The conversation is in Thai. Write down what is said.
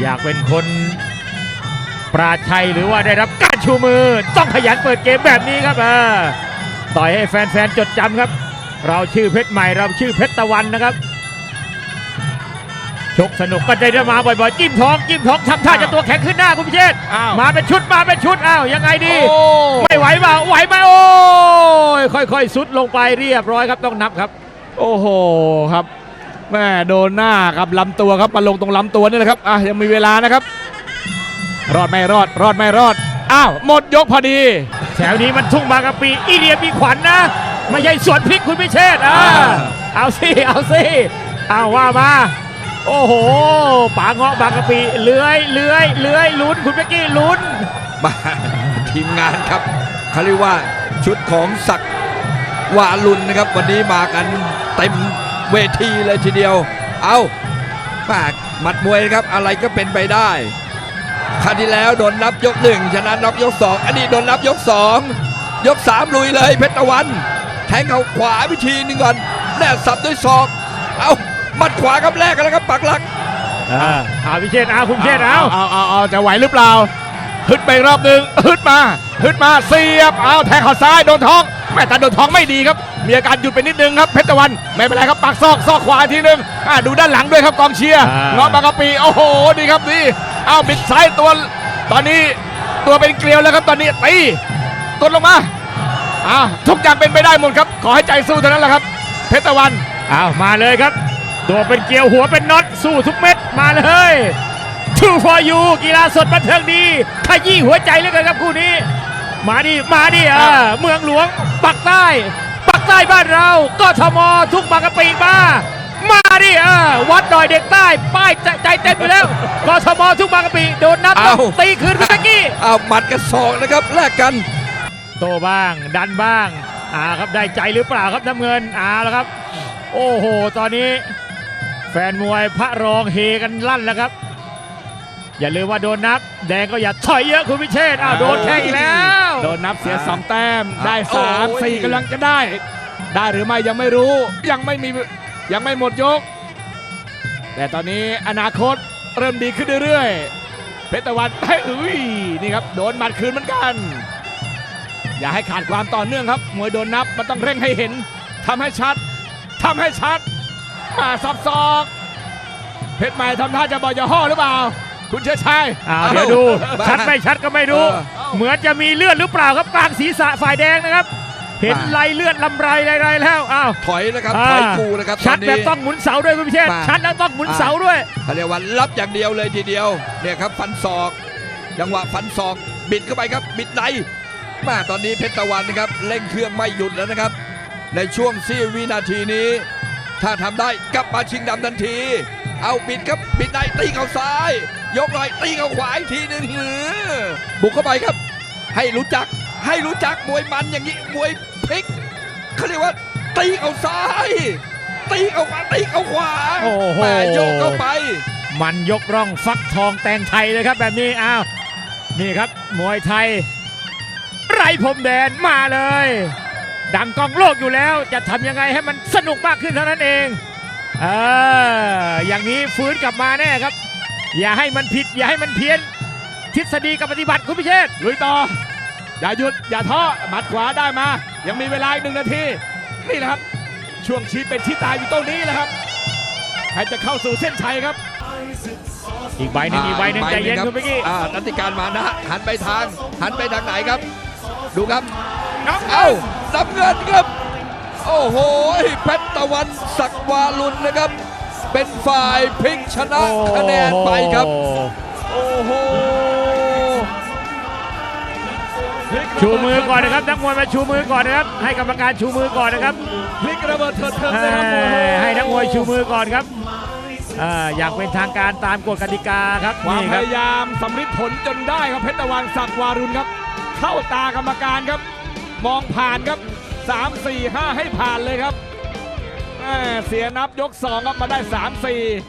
อยากเป็นคนปราชัยหรือว่าได้รับการชูมือ ต้องขยันเปิดเกมแบบนี้ครับเออต่อยให้แฟนๆจดจำครับ เราชื่อเพชรใหม่เราชื่อเพชรตะวันนะครับชกสนุกก็ได้มาบ่อยๆ จิ้มท้องจิ้มท้องทำท่าจะตัวแข็งขึ้นหน้าคุณพิเชษอ้าวมาเป็นชุดมาเป็นชุดอ้าวยังไงดีโอ้ไม่ไหวเปล่าไหวไหมโอ้ยค่อยๆซุดลงไปเรียบร้อยครับต้องนับครับ โอ้โหครับ แม่โดนหน้ากับลำตัวครับมาลงตรงลำตัวนี่แหละครับอะยังมีเวลานะครับ รอดไม่รอด รอดไม่รอดอ้าวหมดยกพอดี แถวนี้มันทุ่งบางกะปิอีเดียมีขวัญนะ ไม่ใช่สวนพริกคุณพิเชษอ่าอ่า เอาสิเอาสิเอาว่ามา โอ้โหป่าเงาะบางกะปิเลื้อยเลื้อยเลื้อยลุ้นคุณเป๊กกี้ลุ้น มา ทีมงานครับเขาเรียกว่าชุดของศักดิ์วาลุนนะครับ วันนี้มากันเต็ม เวทีเลยทีเดียว เอาปากหมัดมวยนะครับอะไรก็เป็นไปได้คราวที่แล้วโดนนับยกหนึ่งชนะน็อกยกสองอันนี้โดนนับยกสองยกสามลุยเลยเพชรตะวัน แทงเขาขวาวิธีหนึ่งก่อนแน่สับด้วยศอก เอาหมัดขวาครับแรกกันแล้วครับปักหลักอ่าเอาพิเชษเอาคุณพิเชษเอาเอาเอาเอาจะไหวหรือเปล่าฮึดไปอีกรอบหนึ่งฮึดมาฮึดมาเสียบเอาแทงเข่าซ้ายโดนท้อง แม่แต่โดนท้องไม่ดีครับ มีอาการหยุดไปนิดนึงครับเพชรตะวันไม่เป็นไรครับปักซอกซอกขวาทีนึงอ่าดูด้านหลังด้วยครับกองเชียร์เงาะบางกะปีโอ้โหดีครับนี่เอาบิดซ้ายตัวตอนนี้ตัวเป็นเกลียวแล้วครับตอนนี้ตีกดลงมาอ่าทุกอย่างเป็นไปได้หมดครับ ขอให้ใจสู้เท่านั้นแหละครับ เพชรตะวันเอามาเลยครับ ตัวเป็นเกลียวหัวเป็นน็อตสู้ทุกเม็ดมาเลย True for you กีฬาสดบันเทิงดีขยี้หัวใจเหลือเกินครับคู่นี้ มาดิมาดิเออเมืองหลวงปักใต้ปักใต้บ้านเรากทมทุกบางกะปีมามาดิเออวัดดอยเด็กใต้ป้ายใจใจเต้นไปแล้วกทมทุกบางกะปีโดนนับเอาตีคืนคุณตะกี้เอาหมัดกันศอกนะครับแลกกัน โตบ้างดันบ้างอ่าครับได้ใจหรือเปล่าครับน้ำเงินอ่าแล้วครับ โอ้โห ตอนนี้ แฟนมวยพระรองเฮกันลั่นแล้วครับ อย่าลืมว่าโดนนับ แดงก็อย่าถอยเยอะคุณพิเชษอ้าวโดนแข้งอีกแล้ว โดนนับเสียสองแต้มได้โอ้สามยสี่กำลังจะได้ ได้หรือไม่ยังไม่รู้ยังไม่มียังไม่หมดยก แต่ตอนนี้อนาคตเริ่มดีขึ้นเรื่อยๆเพชรตะวันเฮ้ยอุ้ยนี่ครับโดนหมัดคืนเหมือนกัน อย่าให้ขาดความต่อเนื่องครับมวยโดนนับมันต้องเร่งให้เห็นทำให้ชัดทำให้ชัดมาซับซอก เพชรใหม่ทำท่าจะบอกอย่าห่อหรือเปล่า คุณเชิดชัยอ้าวเดี๋ยวดู บ้าชัดไม่ชัดก็ไม่รู้ เออเหมือนจะมีเลือดหรือเปล่าครับกลางศีรษะฝ่ายแดงนะครับ เห็นบ้า ไหลเลือดลำไรไรๆแล้วอ้าวถอยนะครับอ่าถอยกูนะครับชัดตแบบนี้ต้องหมุนเสาด้วยคุณพิเชษบ้า ชัดแล้วต้องหมุนเสาด้วย เขาเรียกว่ารับอย่างเดียวเลยทีเดียวเนี่ยครับฟันศอกจังหวะฟันศอกบิดเข้าไปครับบิดในมาตอนนี้เพชรตะวันนะครับเร่งเครื่องไม่หยุดแล้วนะครับ ในช่วงซี่วินาทีนี้ ถ้าทำได้กลับมาชิงดำทันที เอาบิดครับบิดในตีเข้าซ้าย ยกหน่อยตีเข้าขวาอีกทีหนึ่งหือบุกเข้าไปครับ ให้รู้จักให้รู้จักมวยมันอย่างนี้มวยพลิกเขาเรียกว่าตีเข้าซ้าย ตีเข้าขวาตีเข้าขวาโอ้โหแม่โยกเข้าไป มันยกร่องฟักทองแตงไทยเลยครับแบบนี้อ้าวนี่ครับมวยไทย ไรพรมแดนมาเลย ดังกองโลกอยู่แล้วจะทำยังไงให้มันสนุกมากขึ้นเท่านั้นเอง เอออย่างนี้ฟื้นกลับมาแน่ครับ อย่าให้มันผิด อย่าให้มันเพี้ยน ทฤษฎีกับปฏิบัติคุณพิเชษฐ์ลุยต่อ อย่าหยุด อย่าท้อหมัดขวาได้มา ยังมีเวลาอีกหนึ่งนาที นี่แหละครับ ช่วงชีวิตเป็นที่ตายอยู่ตรงนี้แหละครับใครจะเข้าสู่เส้นชัยครับ อีกใบหนึ่งอีกใบหนึ่งใจเย็นคุณเมื่อกี้อ่านัติการมานะ หันไปทาง หันไปทางไหนครับ ดูครับ น้ำเอ้าน้ำเงินครับ โอ้โหเพชรตะวันศักดิ์วาลุนนะครับ เป็นฝ่ายพลิกชนะคะแนนไปครับ โอ้โหชูมือก่อนนะครับนักมวยมาชูมือก่อนนะครับ ให้กรรมการชูมือก่อนนะครับพลิกระเบิดเถิดเทิงเอ่เลยครับโอ้โหอให้นักมวยชูมือก่อนครับอ่าอยากเป็นทางการตามกฎกติกาครับความนี่พครับยายามสำลิดผลจนได้ครับเพชรตะวันศักดิ์วารุณครับ เข้าตากรรมการครับ มองผ่านครับ 3 4 5 ให้ผ่านเลยครับเสียนับยก2ครับมาได้ 3 4